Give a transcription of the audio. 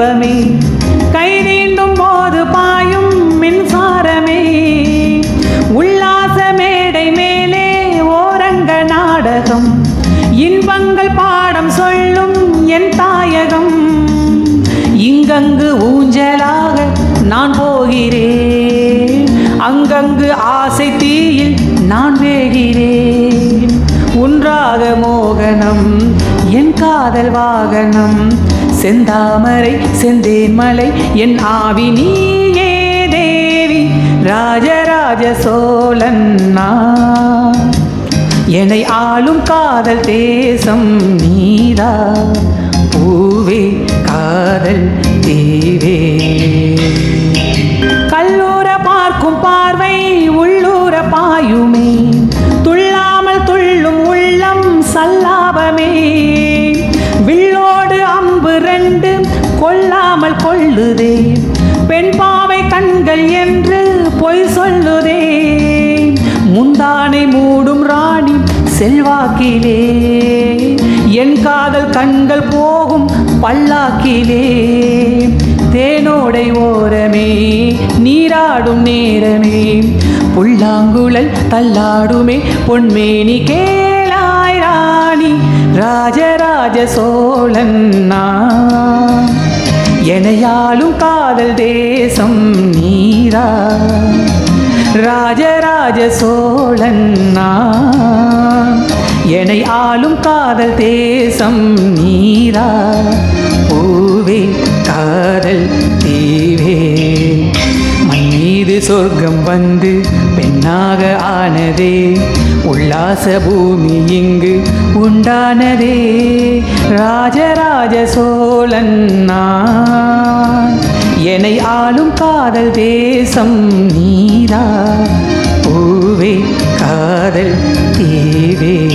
தீபமே. கை நீண்டும் போது பாயும் மின்சாரமே. உல்லாச மேடை மேலே ஓரங்க நாடகம். இன்பங்கள் பாடம் சொல்லும் என் தாயகம். இங்கங்கு ஊஞ்சலாக நான் போகிறேன். அங்கங்கு ஆசை தீயில் நான் வேகிறேன் உன்றாக மோகனம் என் காதல் வாகனம். செந்தாமரை செந்தேன்மலை என் ஆவி நீயே தேவி ராஜராஜ சோழன் என்னை ஆளும் காதல் தேசம் நீதா பூவே காதல் தேவே. கல்லூர பார்க்கும் பார்வை உள்ளூர பாயுமே துள்ளாமல் துள்ளும் உள்ளம் சல்லாபமே. கொல்லாமல் கொள்ளுதே பெண் பாவை கண்கள் என்று பொய் சொல்லுதே முந்தானை மூடும் ராணி செல்வாக்கிலே. என் காதல் கண்கள் போகும் பல்லாக்கிலே. தேனோடை ஓரமே நீராடும் நேரமே. புல்லாங்குழல் தள்ளாடுமே பொன்மேனி கேளாய் ராணி. ராஜராஜ சோழன் நான். எனையாளும் காதல் தேசம் நீரா? ராஜராஜ சோழன் என்னை ஆளும் காதல் தேசம் நீரா? பூவே காதல் தீவே. மண் மீது சொர்க்கம் வந்து பெண்ணாக ஆனதே. உல்லாச பூமி இங்கு உண்டானதே. ராஜராஜ சோழன் நான் என்னை ஆளும் காதல் தேசம் நீரா பூவே காதல் தீவே.